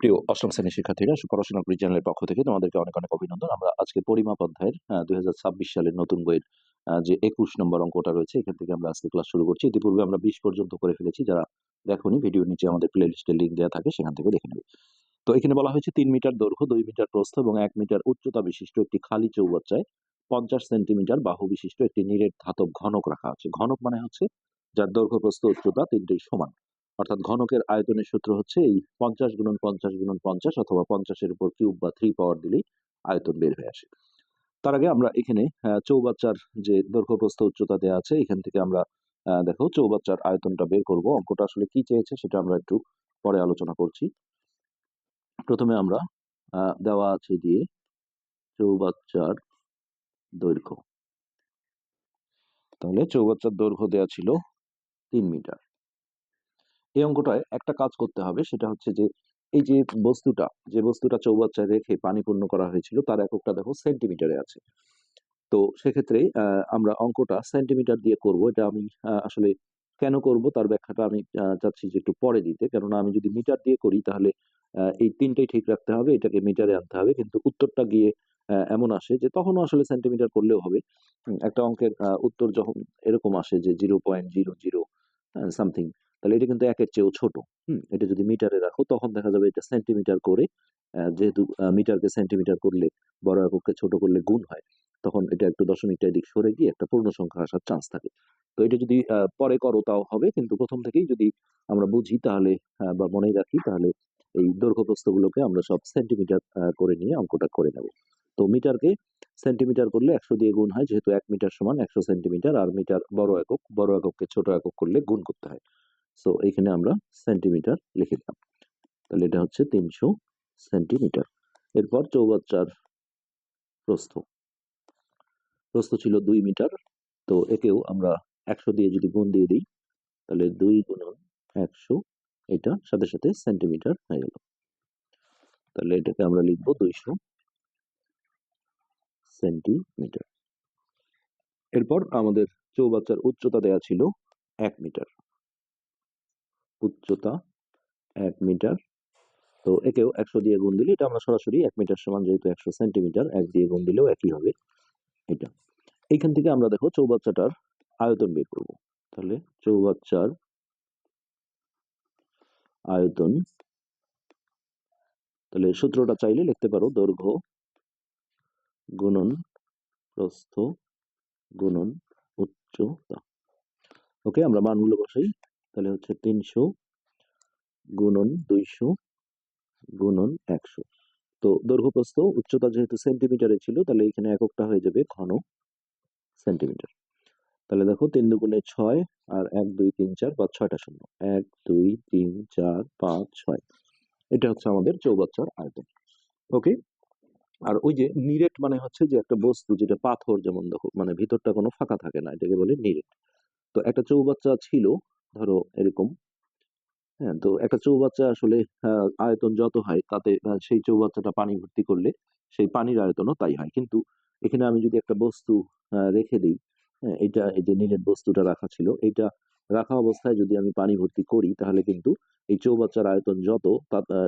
প্রিয় অষ্টম শ্রেণির শিক্ষার্থীরা পড়াশোনা করি চ্যানেলের পক্ষ থেকে তোমাদেরকে অনেক অনেক অভিনন্দন। আমরা আজকে পরিমাপ অধ্যায়ের দুই ছাব্বিশ সালের নতুন বইয়ের যে একুশ নম্বর অঙ্কটা রয়েছে, এখান থেকে আমরা আজকে ক্লাস শুরু করছি। ইতিপূর্বে আমরা বিশ পর্যন্ত করে ফেলেছি। যারা দেখোনি ভিডিওর নিচে আমাদের প্লে লিস্টের লিঙ্ক দেওয়া থাকে, সেখান থেকে দেখে নেবে। তো এখানে বলা হয়েছে তিন মিটার দৈর্ঘ্য, দুই মিটার প্রস্থ এবং এক মিটার উচ্চতা বিশিষ্ট একটি খালি চৌবাচ্চায় পঞ্চাশ সেন্টিমিটার বাহু বিশিষ্ট একটি নিরেট ধাতব ঘনক রাখা আছে। ঘনক মানে হচ্ছে যার দৈর্ঘ্য, প্রস্থ, উচ্চতা তিনটেই সমান। অর্থাৎ ঘনকের আয়তনের সূত্র হচ্ছে এই পঞ্চাশ গুণন পঞ্চাশ গুণন পঞ্চাশ অথবা পঞ্চাশের উপর কিউব বা থ্রি পাওয়ার দিলেই আয়তন বের হয়ে আসে। তার আগে আমরা এখানে চৌবাচ্চার যে দৈর্ঘ্য প্রস্থ উচ্চতা দেওয়া আছে, এখান থেকে আমরা দেখো চৌবাচ্চার আয়তনটা বের করব। অঙ্কটা আসলে কি চেয়েছে সেটা আমরা একটু পরে আলোচনা করছি। প্রথমে আমরা দেওয়া আছে দিয়ে চৌবাচ্চার দৈর্ঘ্য। তাহলে চৌবাচ্চার দৈর্ঘ্য দেওয়া ছিল তিন মিটার। এই অঙ্কটায় একটা কাজ করতে হবে, সেটা হচ্ছে যে, এই যে বস্তুটা যে বস্তুটা চৌবাচ্চায় রেখে পানি পূর্ণ করা হয়েছিল, তার এককটা দেখো সেন্টিমিটারে আছে। তো সেক্ষেত্রে আমরা অঙ্কটা সেন্টিমিটার দিয়ে করব, এটা আমি আসলে কেন করব তার ব্যাখ্যাটা আমি চাচ্ছি যে একটু পরে দিতে, কেননা আমি যদি মিটার দিয়ে করি তাহলে এই তিনটাই ঠিক রাখতে হবে, এটাকে মিটারে আনতে হবে, কিন্তু উত্তরটা গিয়ে এমন আসে যে তখনও আসলে সেন্টিমিটার করলেও হবে। একটা অঙ্কের উত্তর যখন এরকম আসে যে zero point zero zero something তাহলে এটা কিন্তু একের চেয়েও ছোট। হুম, এটা যদি মিটারে রাখো, তখন দেখা যাবে এটা সেন্টিমিটার করে যেহেতু মিটারকে সেন্টিমিটার করলে বড় এককে ছোট করলে গুণ হয়, তখন এটা একটু দশমিকটা এদিক সরে গিয়ে একটা পূর্ণ সংখ্যা আসার চান্স থাকে। তো এটা যদি পরে করো তাও হবে, কিন্তু প্রথম থেকেই যদি আমরা বুঝি তাহলে বা মনে রাখি তাহলে এই দৈর্ঘ্য প্রস্থগুলোকে আমরা সব সেন্টিমিটার করে নিয়ে অঙ্কটা করে নেব। তো মিটারকে সেন্টিমিটার করলে একশো দিয়ে গুণ হয়, যেহেতু এক মিটার সমান একশো সেন্টিমিটার, আর মিটার বড় একক, বড় একককে ছোট একক করলে গুণ করতে হয়। সো এখানে আমরা সেন্টিমিটার লিখে দিলাম। তাহলে এটা হচ্ছে তিনশো সেন্টিমিটার এরপর চৌবাচ্চার প্রস্থ। প্রস্থ ছিল দুই মিটার। তো একেও আমরা একশো দিয়ে যদি গুণ দিয়ে দিই, তাহলে দুই গুণন একশো, এটা সাথে সাথে সেন্টিমিটার হয়ে গেল। তাহলে এটাকে আমরা লিখব দুইশো সেন্টিমিটার এরপর আমাদের চৌবাচ্চার উচ্চতা দেয়া ছিল এক মিটার। উচ্চতা এক মিটার। তো একেও একশো দিয়ে গুণ দিলে এটা আমরা সরাসরি এক মিটার সমান যেহেতু একশো সেন্টিমিটার, এক দিয়ে গুণ দিলেও একই হবে এটা। এইখান থেকে আমরা দেখো চৌবাচ্চাটার আয়তন বের করব। তাহলে চৌবাচ্চার আয়তন তাহলে সূত্রটা চাইলে লিখতে পারো দৈর্ঘ্য গুণন প্রস্থ গুণন উচ্চতা। ওকে, আমরা মানগুলো বসাই। তাহলে হচ্ছে তিনশো গুণন দুইশো গুণন একশো। তো দৈর্ঘ্য প্রস্থ, উচ্চতা যেহেতু সেন্টিমিটারে ছিল, তাহলে এখানে এককটা হয়ে যাবে ঘন সেন্টিমিটার তাহলে দেখো তিন দুগুণে ছয় আর এক, দুই, তিন, চার, পাঁচ, ছয়টা শূন্য। এক, দুই, তিন, চার, পাঁচ, ছয়। এটা হচ্ছে আমাদের চৌবাচ্চার আয়তন। ওকে? আর ওই যে নিরেট মানে হচ্ছে যে একটা বস্তু, যেটা পাথর যেমন দেখো মানে ভিতরটা কোনো ফাঁকা থাকে না, এটাকে বলে নিরেট। তো একটা চৌবাচ্চা ছিল ধরো এরকম। হ্যাঁ তো একটা চৌবাচ্চা আসলে আয়তন যত হয় তাতে সেই চৌবাচ্চাটা পানি ভর্তি করলে সেই পানির আয়তনও তাই হয়। কিন্তু এখানে আমি যদি একটা বস্তু রেখে দিই হ্যাঁ, এটা এই যে নিরেট বস্তুটা রাখা ছিল এইটা রাখা অবস্থায় যদি আমি পানি ভর্তি করি তাহলে কিন্তু এই চৌবাচ্চার আয়তন যত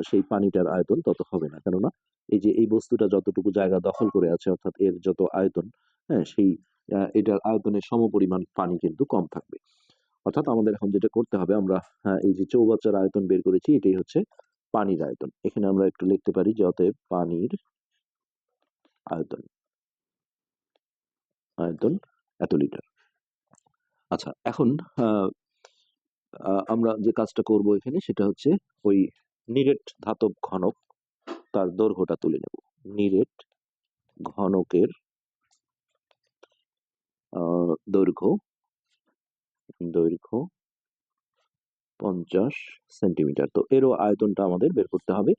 সেই পানিটার আয়তন তত হবে না। কেননা এই যে এই বস্তুটা যতটুকু জায়গা দখল করে আছে অর্থাৎ এর যত আয়তন হ্যাঁ সেই এটার আয়তনের সমপরিমাণ পানি কিন্তু কম থাকবে। অর্থাৎ আমাদের এখন যেটা করতে হবে আমরা হ্যাঁ, এই যে চৌবাচ্চার আয়তন বের করেছি এটাই হচ্ছে পানির আয়তন। এখানে আমরা একটু লিখতে পারি যে অতএব পানির আয়তন আয়তন এত লিটার। আচ্ছা এখন আমরা যে কাজটা করব এখানে সেটা হচ্ছে ওই নিরেট ধাতব ঘনক তার দৈর্ঘ্যটা তুলে নেব। নিরেট ঘনকের দৈর্ঘ্য দৈর্ঘ্য পঞ্চাশ সেন্টিমিটার। তো এরও আয়তনটা আমাদের বের করতে হবে।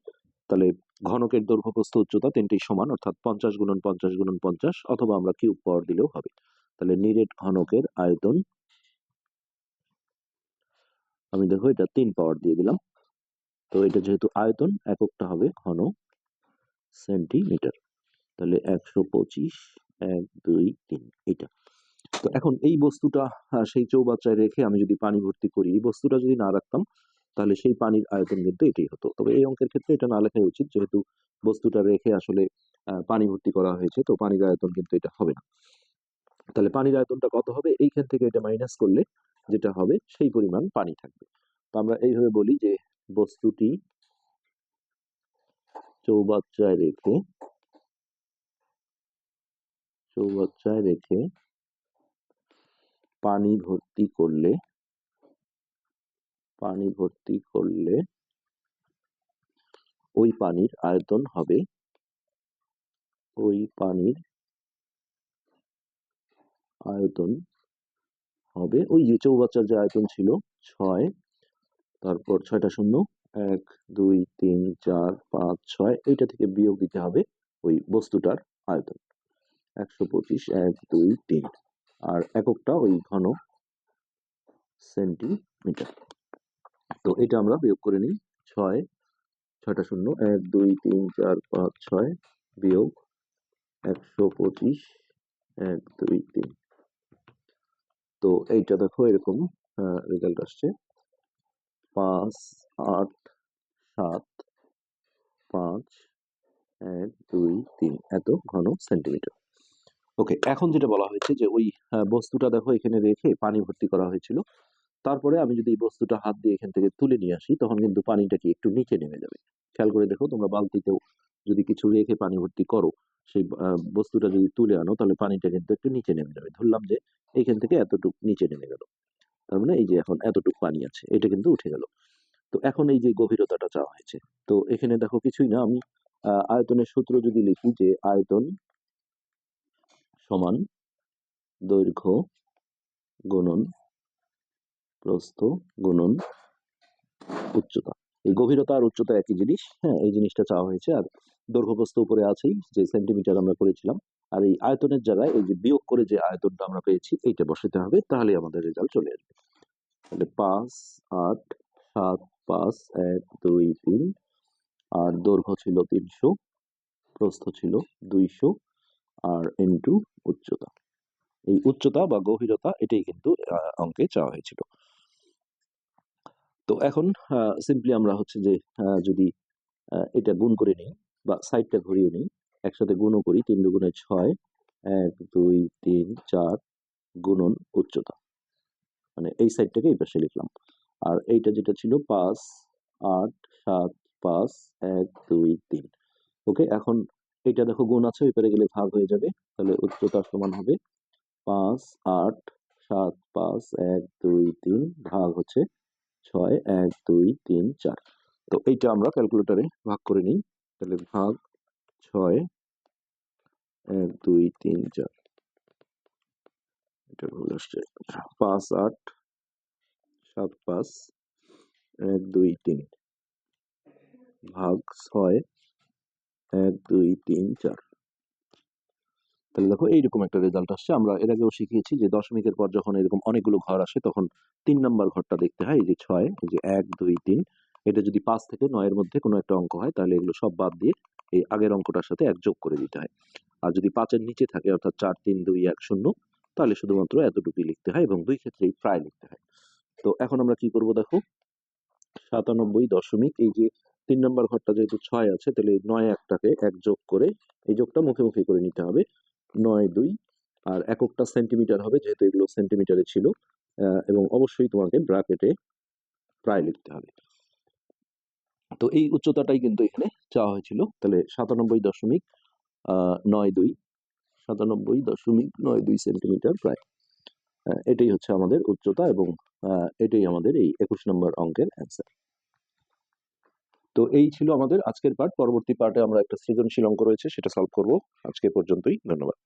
তাহলে ঘনকের দৈর্ঘ্য প্রস্থ উচ্চতা তিনটেই সমান, অর্থাৎ পঞ্চাশ গুণন পঞ্চাশ গুণন পঞ্চাশ, অথবা আমরা কিউব পাওয়ার দিলেও হবে। তাহলে নিরেট ঘনকের আয়তন, আমি দেখো এটা তিন পাওয়ার দিয়ে দিলাম। তো এটা যেহেতু আয়তন, এককটা হবে ঘন সেন্টিমিটার। তাহলে একশো পঁচিশ, এক, দুই, তিন এটা তো এখন এই বস্তুটা সেই চৌবাচ্চায় রেখে আমি যদি পানি ভর্তি করি, এই বস্তুটা যদি না রাখতাম, তাহলে সেই পানির আয়তন কিন্তু এটাই হতো। তবে এই অঙ্কের ক্ষেত্রে এটা না লেখাই উচিত, যেহেতু বস্তুটা রেখে আসলে পানি ভর্তি করা হয়েছে, তো পানির আয়তন কিন্তু এটা হবে না। তাহলে পানির আয়তনটা কত হবে? এইখান থেকে এটা মাইনাস করলে যেটা হবে, সেই পরিমাণ পানি থাকবে। তো আমরা এইভাবে বলি যে বস্তুটি চৌবাচ্চায় রেখে চৌবাচ্চায় রেখে পানি ভর্তি করলে, পানি ভর্তি করলে ওই পানির আয়তন হবে, ওই পানির আয়তন হবে, ওই যে চৌবাচ্চার যে আয়তন ছিল ছয়, তারপর ছয়টা শূন্য, এক, দুই, তিন, চার, পাঁচ, ছয়, এইটা থেকে বিয়োগ দিতে হবে ওই বস্তুটার আয়তন। একশো পঁচিশ, এক, দুই, তিন। আর এককটা ওই ঘন সেন্টিমিটার তো এটা আমরা বিয়োগ করে নিই ছয়, ছয়টা শূন্য, এক, দুই, তিন, চার, পাঁচ, ছয় বিয়োগ একশো পঁচিশ, এক, দুই, তিন। তো এইটা দেখো এরকম রেজাল্ট আসছে। পাঁচ, আট, সাত, পাঁচ, এক, দুই, তিন। এত ঘন সেন্টিমিটার ওকে এখন যেটা বলা হয়েছে যে ওই বস্তুটা দেখো এখানে রেখে পানি ভর্তি করা হয়েছিল। তারপরে আমি যদি এই বস্তুটা হাত দিয়ে এখান থেকে তুলে নিয়ে আসি, তখন কিন্তু পানিটা কি একটু নিচে নেমে যাবে। খেয়াল করে দেখো, তোমরা বালতিতেও যদি কিছু রেখে পানি ভর্তি করো, সেই বস্তুটা যদি তুলে আনো, তাহলে পানিটা কিন্তু একটু নিচে নেমে যাবে। ধরলাম যে এইখান থেকে এতটুক নিচে নেমে গেল। তার মানে এই যে এখন এতটুকু পানি আছে, এটা কিন্তু উঠে গেল। তো এখন এই যে গভীরতাটা চাওয়া হয়েছে। তো এখানে দেখো কিছুই না, আমি আয়তনের সূত্র যদি লিখি যে আয়তন সমান দৈর্ঘ্য গুণন প্রস্থ গুণন উচ্চতা। এই গভীরতা আর উচ্চতা একই জিনিস হ্যাঁ এই জিনিসটা চাওয়া হয়েছে। আর দৈর্ঘ্য প্রস্থ উপরে আছেই যে সেন্টিমিটার আমরা করেছিলাম। আর এই আয়তনের জায়গায় এই যে বিয়োগ করে যে আয়তনটা আমরা পেয়েছি, এইটা বসাতে হবে তাহলে আমাদের রেজাল্ট চলে আসবে। তাহলে পাঁচ, আট, সাত, পাঁচ, এক, দুই, তিন, আর দৈর্ঘ্য ছিল তিনশো, প্রস্থ ছিল দুইশো আর ইন্টু উচ্চতা। এই উচ্চতা বা গভীরতা এটাই কিন্তু অঙ্কে চাওয়া হয়েছিল। তো এখন সিম্পলি আমরা হচ্ছে যে যদি এটা গুণ করে নিই বা সাইডটা ঘুরিয়ে নিই, একসাথে গুণও করি, তিন দুগুণে ছয়, এক, দুই, তিন, চার গুণন উচ্চতা। মানে এই সাইডটাকে এই পাশে লিখলাম। আর এইটা যেটা ছিল পাঁচ, আট, সাত, পাঁচ, এক, দুই, তিন। ওকে, এখন এইটা দেখো গুণ আছে ওই পারে গেলে ভাগ হয়ে যাবে। তাহলে উচ্চতা সমান হবে পাঁচ, আট, সাত, পাঁচ, এক, দুই, তিন ভাগ হচ্ছে ছয়, এক, দুই, তিন, চার। তো এইটা আমরা ক্যালকুলেটরে ভাগ করে নিই। তাহলে ভাগ ছয়, এক, দুই, তিন, চার। এটা ভুল আসছে। পাঁচ, আট, সাত, পাঁচ, এক, দুই, তিন। ভাগ ছয় এক, দুই, তিন, চার। তাহলে দেখো এইরকম একটা রেজাল্ট আসছে। আমরা এর আগেও শিখিয়েছি যে দশমিকের পর যখন এরকম অনেকগুলো ঘর আসে, তখন তিন নম্বর ঘরটা দেখতে হয়, এই যে ছয়, এই যে এক, দুই, তিন। এটা যদি পাঁচ থেকে নয়ের মধ্যে কোনো একটা অঙ্ক হয়, তাহলে এগুলো সব বাদ দিয়ে এই আগের অঙ্কটার সাথে এক যোগ করে দিতে হয়। আর যদি পাঁচের নিচে থাকে, অর্থাৎ চার, তিন, দুই, এক, শূন্য, তাহলে শুধুমাত্র এতটুকুই লিখতে হয় এবং দুই ক্ষেত্রেই প্রায় লিখতে হয়। তো এখন আমরা কি করব দেখো? সাতানব্বই দশমিক এই যে তিন নম্বর ঘরটা যেহেতু ছয় আছে, তাহলে নয় একটাকে এক যোগ করে এই যোগটা মুখে করে নিতে হবে। নয়, দুই, আর এককটা সেন্টিমিটার হবে যেহেতু এগুলো সেন্টিমিটারে ছিল এবং অবশ্যই তোমাকে ব্র্যাকেটে প্রায় লিখতে হবে। তো এই উচ্চতাটাই কিন্তু এখানে চাওয়া হয়েছিল। তাহলে সাতানব্বই দশমিক নয়, দুই, সাতানব্বই দশমিক নয়, দুই সেন্টিমিটার প্রায়। এটাই হচ্ছে আমাদের উচ্চতা এবং এটাই আমাদের এই একুশ নম্বর অঙ্কের অ্যান্সার তো এই ছিল আমাদের আজকের পার্ট পরবর্তী পার্টে আমরা একটা সৃজনশীল অঙ্ক রয়েছে, সেটা সলভ করব। আজকে পর্যন্তই, ধন্যবাদ।